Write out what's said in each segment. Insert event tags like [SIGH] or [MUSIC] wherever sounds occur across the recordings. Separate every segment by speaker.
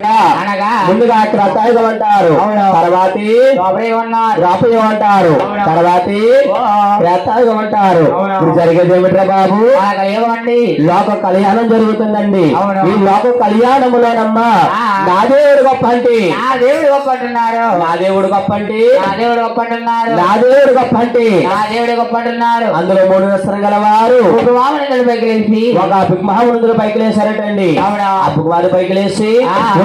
Speaker 1: అనగా
Speaker 2: ముందుగా క్రతాయుగం అంటారు. తర్వాతి రాపయుగం అంటారు. తర్వాతి
Speaker 1: ఓ.
Speaker 2: క్రతాయుగం అంటారు. జరిగేది ఏమిట్రా బాబు? లోక కళ్యాణం జరుగుతుందండి. ఈ లోక కళ్యాణములోనమ్మా. నా దేవుడు గొప్ప అంటే.
Speaker 1: నా దేవుడు గొప్పంటున్నారు
Speaker 2: నా దేవుడు గొప్ప అంటే.
Speaker 1: నా దేవుడు గొప్పంటున్నారు
Speaker 2: నా దేవుడు గొప్ప అంటే.
Speaker 1: నా దేవుడు గొప్పంటున్నారు
Speaker 2: అందులో మూడు వస్త్రం గలవారు.
Speaker 1: ఒక వామని పైకి లేచి.
Speaker 2: ఒక మహామునుదులు పైకి లేచారటండి.
Speaker 1: అవునా?
Speaker 2: ఆ వారు పైకి లేచి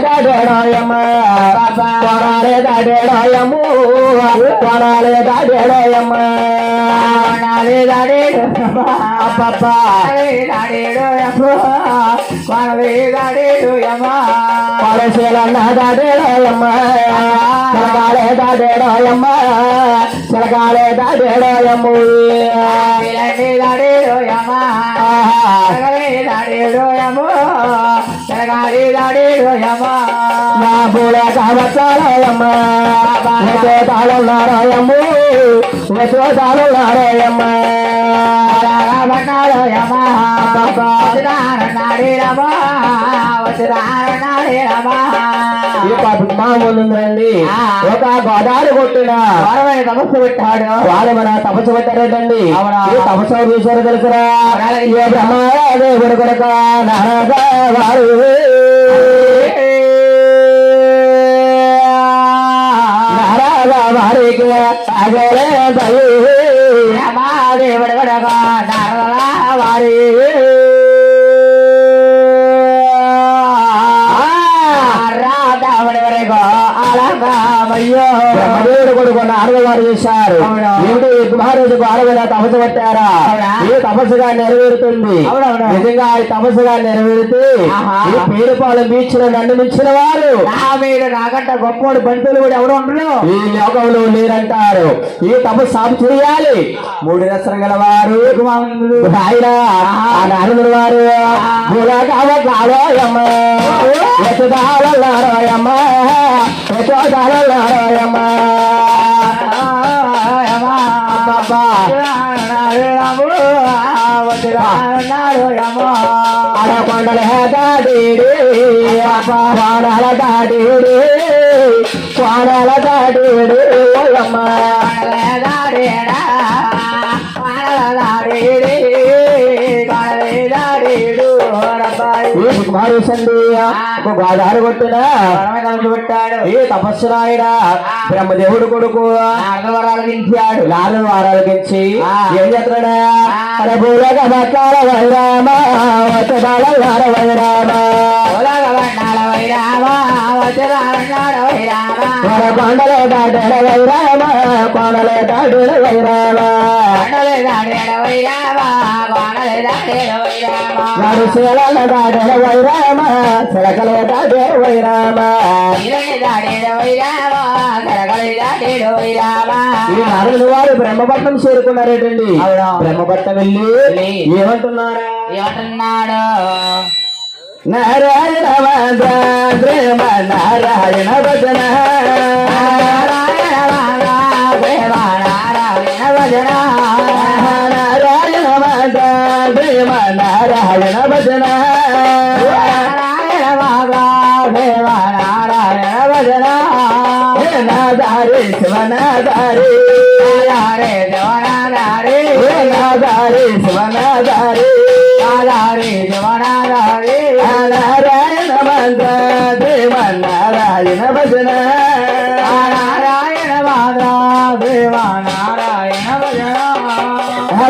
Speaker 2: కొండాలే దాడేడోయమ్మ కొరాలే దాడేడోయమ్మ కొరాలే దాడేడోయమ్మ అబ్బబ్బా పడశీలన్న దాడేడోయమ్మ చిలకాలే దాడేడోయమ్మ చిలకాలే దాడేడోయమ్మ నా పూలే కావచ్చాలయమ్మ ఎతో తాళన్నారాయమ్మ ఎతో తాళన్నారాయమ్మ ఈ పాపం మామూలు ఉందండి. ఒక గోదావరి కొట్టిన
Speaker 1: తపస్సు పెట్టాడు.
Speaker 2: వాళ్ళు మన తపస్సు? ఈ తపస్సు చూసారు తెలుసురా. ఏ బ్రహ్మదేవుడు కొడుక నారద వారు వారికి అగలే దయే
Speaker 1: దేవుడు కొడగా నారదా వారి
Speaker 2: బ్రహ్మదేవుడు కొడుకు చేశారు? ఏమిటి? మహారాజుకు ఆడవేళ తపస్సు పెట్టారా? ఈ తపస్సుగా నెరవేరుతుంది. నిజంగా ఈ తపస్సుగా నెరవేరితే. ఈ పేరుపాలు బీచ్లో నన్ను మించిన వారు.
Speaker 1: నా మీద నాకంట గొప్పోడు బంతులు కూడా ఎవడు ఉండరు.
Speaker 2: ఈ లోకంలో లేరంటారు. ఈ తపస్సు సాగు చేయాలి. మూడు రసరం గల వారు. నారదుడు వారు ఎత్తుదాలన్నారోయమ్మ అడకొండల దాడేడే కోణాల దాడేడే కోణాల దాడేడే ఓయమ్మ ఈ కుమారుసండి ఒక గోదావరి కొట్టిన
Speaker 1: పెట్టాడు
Speaker 2: ఈ తపస్సు రాయడా బ్రహ్మదేవుడు కొడుకు.
Speaker 1: వరాలు
Speaker 2: నాలుగు వారాల
Speaker 1: ఆ.
Speaker 2: ఏం చేస్తున్నాడా? అరే భూలోక భక్తాల వైరామ వచ్చదాల వైరామ. మన కొండలే దాటడ వైరామ. కొండలే దాటడ వైరామ. నాడు శీలాల దాటడ వైరామ చిలకలే దాటే వైరామ ఈ నారదులు వారు బ్రహ్మపట్నం చేరుకున్నారేటండి. బ్రహ్మపట్నం వెళ్ళి. ఏమంటున్నారా?
Speaker 1: ఏమంటున్నాడు?
Speaker 2: నారాయణ ప్రేమ నారాయణ భజన
Speaker 1: నారాయణ భజన
Speaker 2: ప్రేమ నారాయణ భజన
Speaker 1: నారాయణ వాగా దేవ నారాయణ భజన
Speaker 2: నాదారి శివనాదారి
Speaker 1: నారే దేవనారే
Speaker 2: నాదారి శివనాదారి
Speaker 1: నారే దేవనారే
Speaker 2: నారాయణ మంత్ర ప్రేమ నారాయణ భజన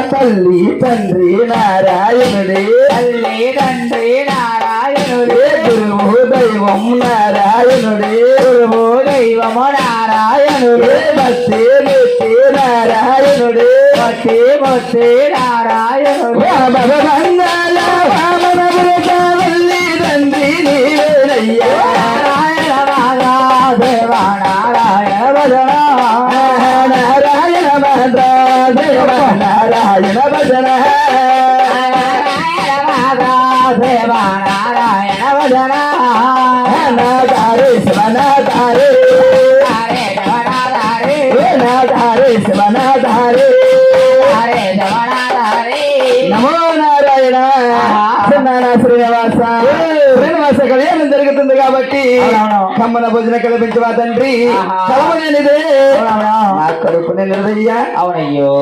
Speaker 2: తల్లి తండ్రి నారాయణుడే.
Speaker 1: తల్లి తండ్రి నారాయణుడే.
Speaker 2: గురువు దైవం నారాయణుడే.
Speaker 1: గురువు దైవము నారాయణుడే.
Speaker 2: భక్తి నిత్య నారాయణుడే.
Speaker 1: భక్తి భక్తి నారాయణుడే.
Speaker 2: వామన
Speaker 3: నారాయణ భజన
Speaker 4: సేవా నారాయణ. భజన
Speaker 3: నాదారి
Speaker 4: శివ
Speaker 3: నాదారి
Speaker 4: నాదారి శివ
Speaker 3: నమో నారాయణ శ్రీనివాస శ్రీనివాస ఇక్కడ ఏమి జరుగుతుంది కాబట్టి. కమ్మన భోజన కల్పించవా తండ్రి?
Speaker 4: అవునవును.
Speaker 3: నా కడుపు నిలదయ్యా
Speaker 4: అవునయ్యో.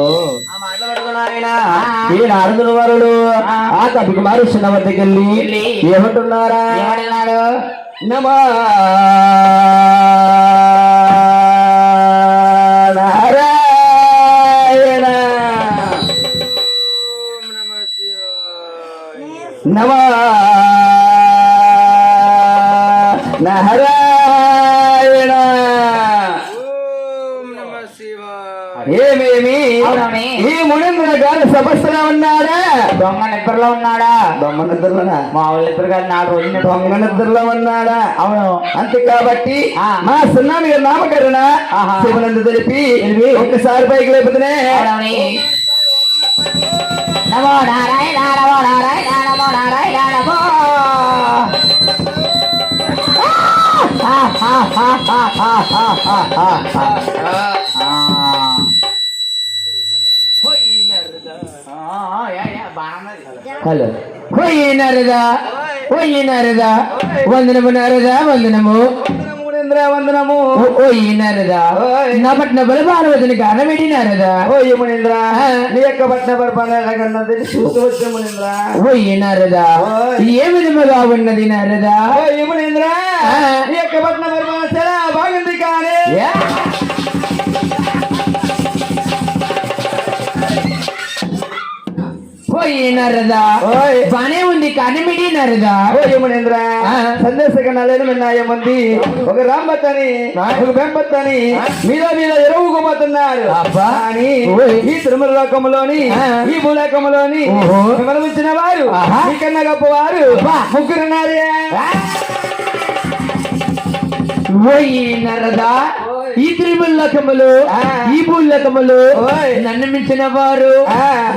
Speaker 3: ఈ నారదుల వారులు ఆ. కవి కుమారు చిన్న వద్దకు వెళ్ళి ఏమంటున్నారా? నమా నారాయణ. నమా ఏమేమి
Speaker 4: అవునవుని.
Speaker 3: ఈ మునీంద్ర గారు సమస్యలో ఉన్నాడా
Speaker 4: దొంగ నిద్రలో ఉన్నాడా
Speaker 3: దొంగ నిద్రలోనా
Speaker 4: మా వాళ్ళ నిద్ర గారు నాలుగు రోజులు
Speaker 3: దొంగ నిద్రలో ఉన్నాడా
Speaker 4: అవును
Speaker 3: అంతే కాబట్టి
Speaker 4: ఆ.
Speaker 3: మా సున్నామి గారి నామకరణ
Speaker 4: ఆహా.
Speaker 3: శివనందు తెలిపి
Speaker 4: తెలిపి.
Speaker 3: ఒక్కసారి పైకి లేపుతూనే
Speaker 4: అవునవుని. నమో నారాయణ నమో నారాయణ నమో నారాయణ నమో ఆ, ఆ, ఆ, ఆ, ఆ, ఆ, ఆ, ఆ,
Speaker 3: హలో.
Speaker 4: ఓయే నారదా
Speaker 3: ఓయే
Speaker 4: నారదా వందనము నారదా వందనము. ఉన్నదిరదా
Speaker 3: పోయినరదా
Speaker 4: బానే ఉంది
Speaker 3: కనిమిడినరదా
Speaker 4: ఏమునేంద్రా
Speaker 3: సందేశ కన్నాలేను మిన్నాయం ఉంది ఒక రాంబత్తని ఒక బెంబత్తని ఎరువు మీద ఎరువుకోబోతున్నారు
Speaker 4: అని
Speaker 3: ఈ తిరుమల
Speaker 4: లోకంలోని
Speaker 3: ఈ
Speaker 4: భూలోకంలోని
Speaker 3: మరణించిన వారు కన్నా గొప్పవారు ముగ్గురున్నారే. పోయినరదా
Speaker 4: ఈ త్రిముల్లకములు
Speaker 3: ఆ.
Speaker 4: ఈ భూల్లకములు
Speaker 3: ఓయ్.
Speaker 4: నన్ను మించిన వారు.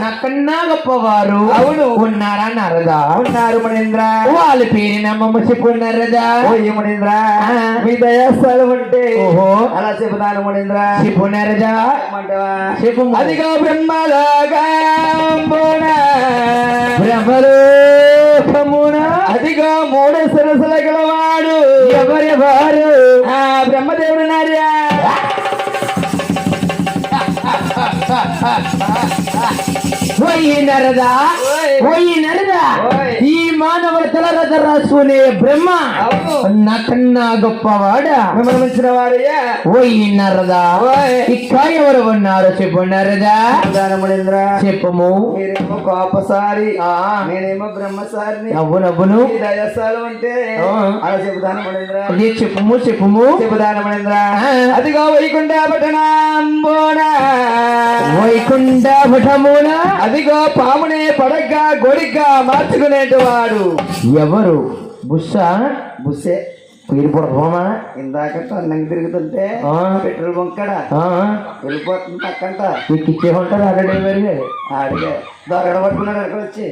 Speaker 4: నాకన్నా గొప్పవారు
Speaker 3: అవును.
Speaker 4: ఉన్నారా నరదా
Speaker 3: ఉన్నారు మునీంద్ర
Speaker 4: వాళ్ళ పేరు నమ్మమ్మ చెప్పు నరదా ఆ.
Speaker 3: మీ దయాస్థలం ఉంటే
Speaker 4: ఓహో.
Speaker 3: అలా చెబుతాను మునీంద్ర
Speaker 4: చెప్పు నరదా? చెప్పు
Speaker 3: అదిగో బ్రహ్మలోకంబున
Speaker 4: బ్రహ్మలోకమున
Speaker 3: అదిగో మూడు సరసల గలవాడు
Speaker 4: ఎవరెవరు
Speaker 3: ఆ బ్రహ్మదేవుడు నార్యా
Speaker 4: ha,
Speaker 3: ha,
Speaker 4: ha. పోయినరదా
Speaker 3: పోయినరదా
Speaker 4: ఈ మానవ తలరథ రాసుకునే బ్రహ్మ నాకన్నా గొప్పవాడా? గమనించిన వారయ్యా
Speaker 3: పోయినరదా
Speaker 4: ఇక్కడ ఎవరు ఉన్నారో చెప్పు నరదా. చెప్పము.
Speaker 3: కోపసారి. నేనేమో బ్రహ్మసారి
Speaker 4: నవ్వు నవ్వును.
Speaker 3: దయాసాలు అంటే అలా చెబుతాను
Speaker 4: అదే చెప్పుము చెప్పుము.
Speaker 3: చెబుతాను అదిగో వైకుంఠ పట్టణం
Speaker 4: వైకుంఠ పఠమునా
Speaker 3: అదిగో పామునే పడగ్గా గొడిగ్గా మార్చుకునేటివాడు.
Speaker 4: ఎవరు? బుస్స?
Speaker 3: బుస్సే.
Speaker 4: పేరు పడమా
Speaker 3: ఇందాక తన్నంగి తిరుగుతుంటే. పెట్రోల్ బొంకడ? వెళ్ళిపోతుంది పక్కంట
Speaker 4: ఎక్కిచ్చే ఉంటారు అరడే మరి.
Speaker 3: ఆడిగే. దొరగడ పట్టుకున్నాడు అక్కడ వచ్చి.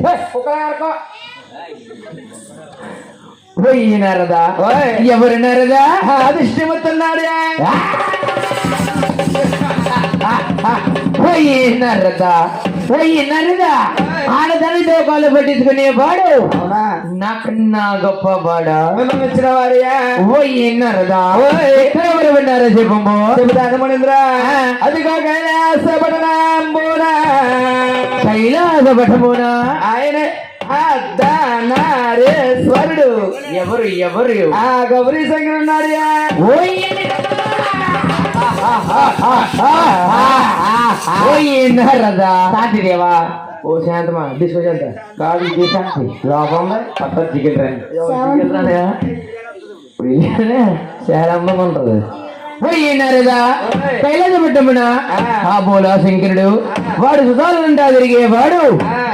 Speaker 4: పోయి నరదా. ఎవరు నరదా?
Speaker 3: అదిష్టమవుతున్నాడు
Speaker 4: పోయి నరదా. నరదా ఆడదానితో కాళ్ళు
Speaker 3: పట్టించుకునే
Speaker 4: పాడు నాకన్నాగప్ప
Speaker 3: పాడ వచ్చిన
Speaker 4: వారయ్యా
Speaker 3: ఓ
Speaker 4: ఎన్నరదా ఎక్కడ ఉన్నారా చెప్పము
Speaker 3: చెబుతాను
Speaker 4: మనింద్రా
Speaker 3: అదిగో కైలాస పటనాంబునా
Speaker 4: కైలాస పటమునా
Speaker 3: ఆయన అద్దనారేశ్వరుడు
Speaker 4: ఎవరు ఎవరు
Speaker 3: ఆ గౌరీ శంకరున్నారయ్యా
Speaker 4: ఓ ఎన్ని నరదా. శాంతి దేవా. ఓ శాంతమా డిస్కో శాంత. కాదు ఇది శాంతి. పక్క చికెన్ రండి. చికెన్ రానే అందంగా ఉంటుంది. పోయి నరదా కైలాస పట్టమున ఆ. బోలా శంకరుడు. వాడు సుధాలంటా తిరిగేవాడు.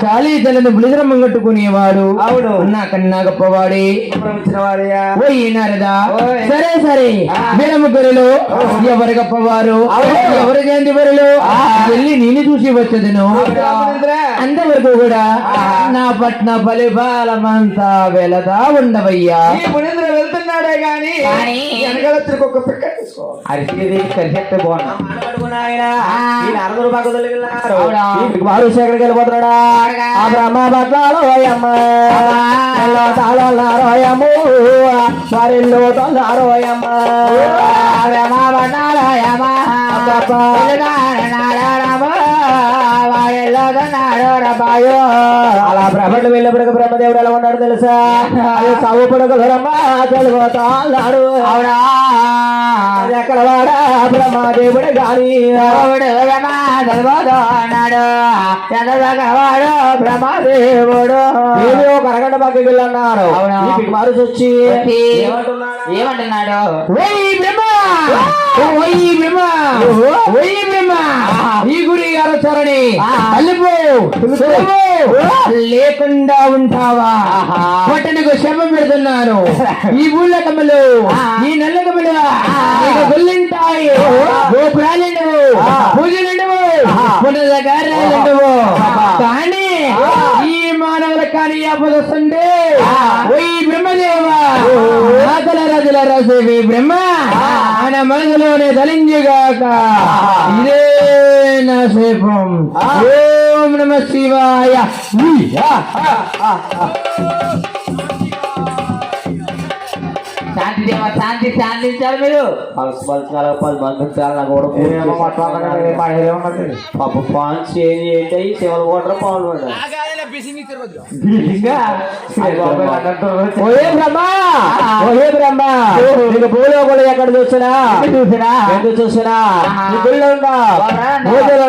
Speaker 4: చాలీ తెల్లని బులిద్రమ్మం కట్టుకునేవాడు.
Speaker 2: అవును.
Speaker 4: నాకన్నా గొప్పవాడే. పోయి నారదా. సరే సరే. వీళ్ళ ముగ్గురులో ఎవరు గొప్పవారు?
Speaker 2: అవును.
Speaker 4: ఎవరు జయంతి వరులు వెళ్ళి నేను చూసి వచ్చేదను. అంతవరకు కూడా నా పట్న ఫలిపాలమంతా వెళతా ఉండవయ్యా.
Speaker 2: వెళ్తున్నాడే గాని.
Speaker 4: కానీ
Speaker 2: వెనకాల తిరిగి ఒక పిక్క తీసుకో.
Speaker 4: అరిసిది కలిసేస్తే బాగున్నా
Speaker 2: అరవై రూపాయలు వదిలినారు
Speaker 4: అవునా?
Speaker 2: వారు ఎక్కడికి వెళ్ళిపోతున్నాడా? ఆ బ్రహ్మ అలా బ్రహ్మడు వెళ్ళినప్పుడు బ్రహ్మదేవుడు ఎలా ఉన్నాడు తెలుసా? అది సాగు పడక బ్రహ్మ తెలిపోతా అవునా? ఎక్కడ వాడా? బ్రహ్మదేవుడు గాని. బ్రహ్మదేవుడు. ఏమి ఒక అరగంట పక్కకి వెళ్ళన్నారు
Speaker 4: అవునా?
Speaker 2: ఏమంటున్నాడు?
Speaker 4: బ్రహ్మ బ్రహ్మ ఈ గురి గారు చరణి. అల్లిపో లేకుండా ఉంటావా? పట్టణకు శవం పెడుతున్నాను. [LAUGHS] ఈ ఊళ్ళ కమ్మలు ఈ నల్ల కమ్మలు గుళ్ళుంటాయి. పునర్గారాలుండవు. కానీ ఈ మానవుల కానీ ఆపద వస్తుంది ఓయ్ బ్రహ్మదేవ. రాజుల రాజుల రాసేవి బ్రహ్మ. ఆయన మనసులోనే ధలించుగాక ఇదే నా శేపం. ఓం నమ శివాయ. శాంతి దేవ శాంతి శాంతించాలి మీరు.
Speaker 2: పలుసు పలుచాల పది మంది చాలా కూడా. పాప పాన్స్ చేంజ్ ఏంటి శివలు కొట్టరు పవన్ కొట్టరు ఓయే బ్రహ్మ! ఓయే బ్రహ్మ! నీకు భూలోకులు ఎక్కడ చూసినా?
Speaker 4: చూసినా?
Speaker 2: ఎందుకు చూసినా? గుళ్ళు ఉండవు. పూజలు.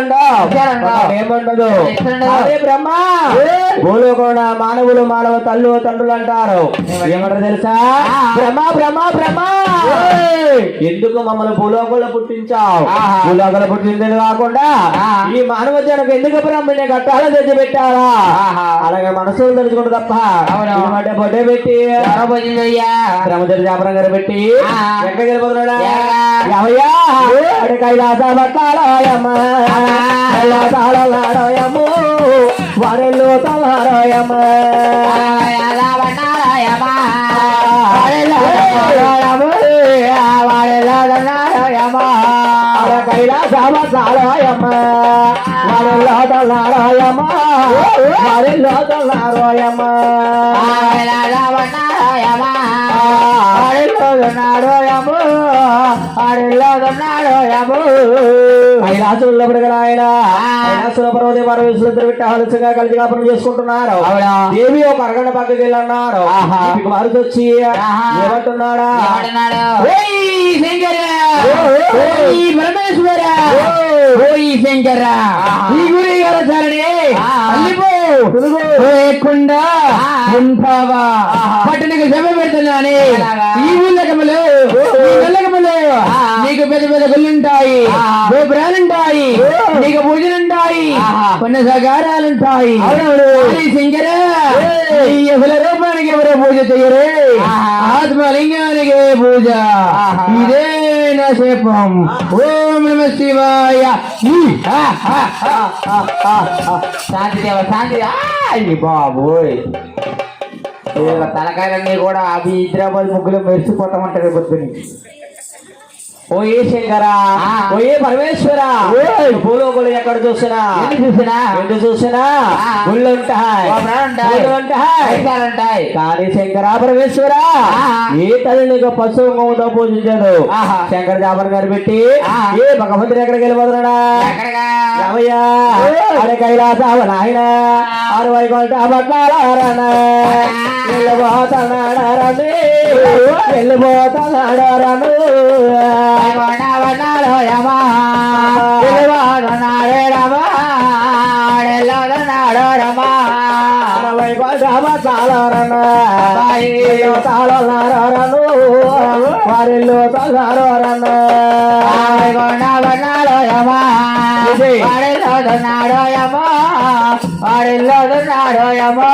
Speaker 2: ఏముండదు? అదే బ్రహ్మ! మానవులు మానవ తల్లు తండ్రులు అంటారు. ఏమంటారు తెలుసా. బ్రహ్మ బ్రహ్మ బ్రహ్మ! ఎందుకు మమ్మల్ని భూలోకంలో పుట్టించావు. భూలోకంలో పుట్టింది కాకుండా. ఈ మానవ జనకు ఎందుకు బ్రహ్మని కట్టాలో తెచ్చి పెట్టారా
Speaker 4: ఆహా.
Speaker 2: అలాగే మనసులు తెలుసుకుంటు తప్ప.
Speaker 4: అవును.
Speaker 2: బట్టే బొడ్డే పెట్టి. బ్రహ్మచర్య జాపరం గారు పెట్టి. ఎక్కడికి వెళ్ళిపోతున్నాడా?
Speaker 4: ఎక్కడా?
Speaker 2: ఎవయ్యా అటు కైలాస పట్టాలయమ్మ కైలాసాలయము వారెల్లు తలారయమ్మ. కైలాస పట్టాలయమ్మ వారెల్లు తలారయమ్మ. వారెల్లు తలారయమ్మ కైలాసంలో పడగల ఆయన కైలాసంలో పర్వతి పరమేశ్వరుడు పెట్టి ఆలోచనగా కలిసి కాపురం చేసుకుంటున్నారు? దేవి ఒక అరగంట పక్కకి వెళ్ళన్నారు. మారుతి వచ్చి. ఏమంటున్నాడా?
Speaker 4: శంకర! ఈ గురి గారు అల్లిపో. లేకుండా ఉంటావా పట్టణకు సభ పెడుతున్నాని. ఈ ఊళ్ళకములు ఈ నీకు పెద్ద పెద్ద గుళ్ళుంటాయి. గోపురాలుంటాయి నీకు పూజలుంటాయి కొన్ని సగారాలుంటాయి ఓయ్ శంకర ఈ అసలు రూపానికి ఎవరో పూజ చెయ్యరే. ఆత్మలింగానికి పూజ. ఇదే నా శేపం. ఓం నమ శివాయ. శాంతి దేవ శాంతి. అయ్యి బాబోయ్. తలకాయలన్నీ కూడా అవి హైదరాబాద్ ముగ్గులు మెరిసిపోతామంటారు పొద్దుని
Speaker 2: ఓ ఏ శంకర. ఓ ఏ పరమేశ్వర
Speaker 4: ఓయ్.
Speaker 2: భూలోకులు ఎక్కడ చూసినా
Speaker 4: ఎన్ని చూసినా
Speaker 2: ఎందుకు చూసినా. పూజలుంటాయి.
Speaker 4: ఉంటాయి
Speaker 2: కానీ శంకర పరమేశ్వర. ఏ తల్లి నీకు పశువు గోవుతో పూజించదు
Speaker 4: ఆహా.
Speaker 2: శంకర జాపర్ గారు పెట్టి. ఏ భగవంతుడు ఎక్కడికి వెళ్ళిపోతున్నాడా? రామయ్య అడే కైలాసావ నాయన ఆరు వైకుంఠ పట్టాలరణ వెళ్ళిపోతున్నాడరని వెళ్ళిపోతున్నాడరను
Speaker 4: వైకుంఠవనాలో యమా, పిలువాడున్నాడే రమా, ఆడెల్లాడున్నాడు రమా.
Speaker 2: వైకుంఠ చాలరన్న చాలన్నారను వారిల్లు చాలరన్న
Speaker 1: వాడిలో నాడోయమో వాడిలో నాడోయమో